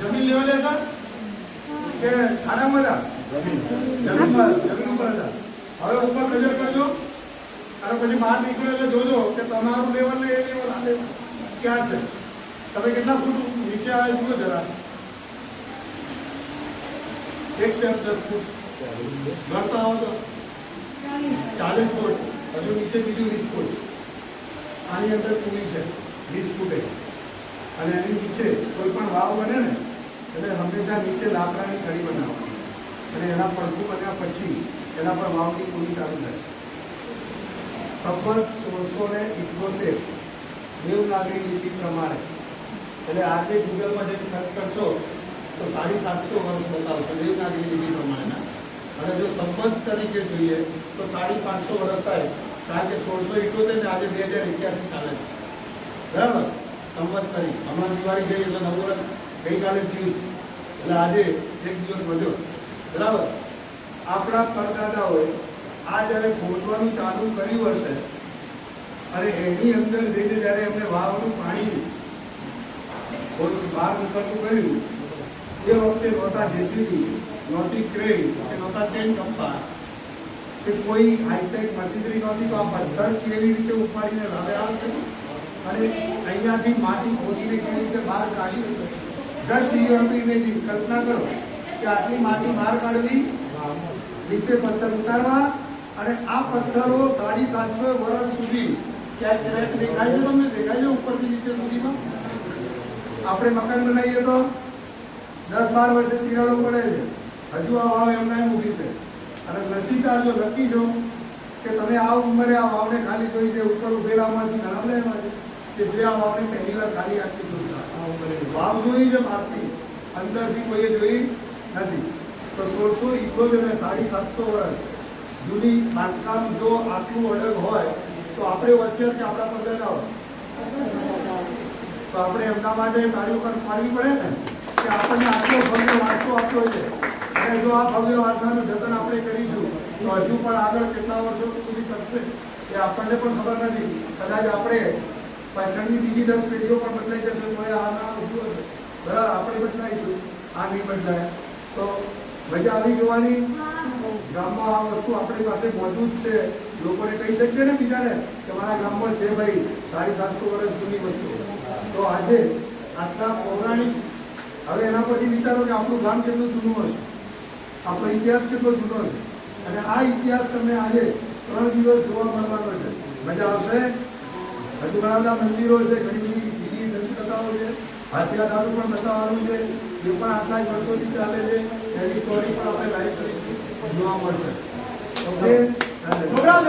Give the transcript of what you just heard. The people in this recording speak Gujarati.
જમીન લેવલે હતા? જમીન ઉપર હવે ઉપર નજર કરજો. પછી બહાર નીકળો એટલે જોજો કે તમારું લેવલ ને ક્યાં છે? તમે કેટલા ફૂટ નીચે આવે જુઓ જરા? આવો તો. ચાલીસ ફૂટ. હજુ નીચે બીજું વીસ ફૂટ. આની અંદર પૂરી છે વીસ ફૂટે. અને એની નીચે કોઈ પણ વાવ બને ને, એટલે હંમેશા નીચે લાકડાની કડી બનાવવાની. અને એના પડખું બન્યા પછી એના પર વાવની પૂરી ચાલુ થાય. સંપત સોળસો ને ઇઠોતેર દેવનાગરી લિપિ પ્રમાણે. એટલે આજે ગૂગલમાં જે સર્ચ કરશો, તો સાડી સાતસો વર્ષ બતાવશે દેવનાગરી લિપિ પ્રમાણેના. અને જો સંપત તરીકે જોઈએ, તો સાડી પાંચસો વર્ષ થાય. કારણ કે સોળસો ઇઠોતેર ને આજે બે હજાર એક્યાસી ચાલે છે. બરાબર? સંવત્સરી. હમણાં દિવાળી ગઈ એટલે નવું વર્ષ ગઈકાલે થયું એટલે આજે એક દિવસ વધ્યો બરાબર? આપણા પરદાદાઓએ આ જ્યારે ખોદવાનું ચાલુ કર્યું હશે અને એની અંદર જઈને જ્યારે એમને વાવનું પાણી બહાર નીકળતું કર્યું, એ વખતે નહોતા જેસીબી, નહોતી ક્રેન કે નહોતા ચેન કંપા કે કોઈ હાઈટેક મશીનરી નહોતી, તો આ પથ્થર કેવી રીતે ઉપાડીને લાવ્યા છે અને અહીંયાથી માટી ખોદીને કેવી રીતે બહાર કાઢી just you have to imagine કલ્પના કરો કે આટલી માટી બહાર કાઢવી નીચે પથ્થર ઉતારવા, અને આ પથ્થરો સાડી સાતસો વર્ષ સુધી ક્યાંક ક્રેક દેખાય છે તમને? દેખાય છે આપણે મકાન બનાવીએ તો દસ બાર વર્ષે તિરાડો પડે છે. હજુ આ વાવ એમના એમ ઊભી છે અને જો કે તમે આ ઉંમરે આ વાવને ખાલી જોઈ છે ઉપર ઉભેલામાંથી ઘણા બધા એવા છે કે જે આ વાવને પહેલી વાર ખાલી આખી જોઈ આ ઉંમરે વાવ જોઈ છે ભારતી અંદરથી કોઈએ જોઈ નથી. તો સોળસો ઇકોતેર અને સાડી સાતસો વર્ષ જૂની બાંધકામ જો આટલું અડગ હોય, તો આપણે વસિયત કે આપણા પગલા હોય? તો આપણે એમના માટે પર પાડવી પડે ને? કે આપણને આટલો ભવ્ય વારસો આપ્યો છે. અને જો આ ભવ્ય વારસાનું જતન આપણે તો હજુ પણ આગળ કેટલા વર્ષો સુધી કરશે એ આપણને પણ ખબર નથી. કદાચ આપણે પાછળની બીજી દસ પેઢીઓ પણ બદલાઈ જશે તો એ આ ના ઊભું હશે. બરાબર, આપણે બદલાઈશું. આ નહીં બદલાય. તો મજા આવી જોવાની ગામમાં આ વસ્તુ આપણી પાસે મોજૂદ છે. લોકોને કહી શકીએ ને બીજાને કે મારા ગામમાં છે ભાઈ, સાડી સાતસો વર્ષ જૂની વસ્તુ. તો આજે આટલા પૌરાણિક, હવે એના પરથી વિચારો કે આપણું ગામ કેટલું જૂનું હશે? આપણો ઇતિહાસ કેટલો જૂનો હશે? અને આ ઇતિહાસ તમને આજે ત્રણ દિવસ જોવા મળવાનો છે. મજા આવશે? હજુ ઘણા બધા મંદિરો છે, ઘણી બધી બીજી દંતકથાઓ છે હાથિયા પણ બતાવવાનું છે. એ પણ આટલા જ વર્ષોથી ચાલે છે. એની સ્ટોરી પણ આપણે લાઈવ કરીશું જોવા મળશે. ઓકે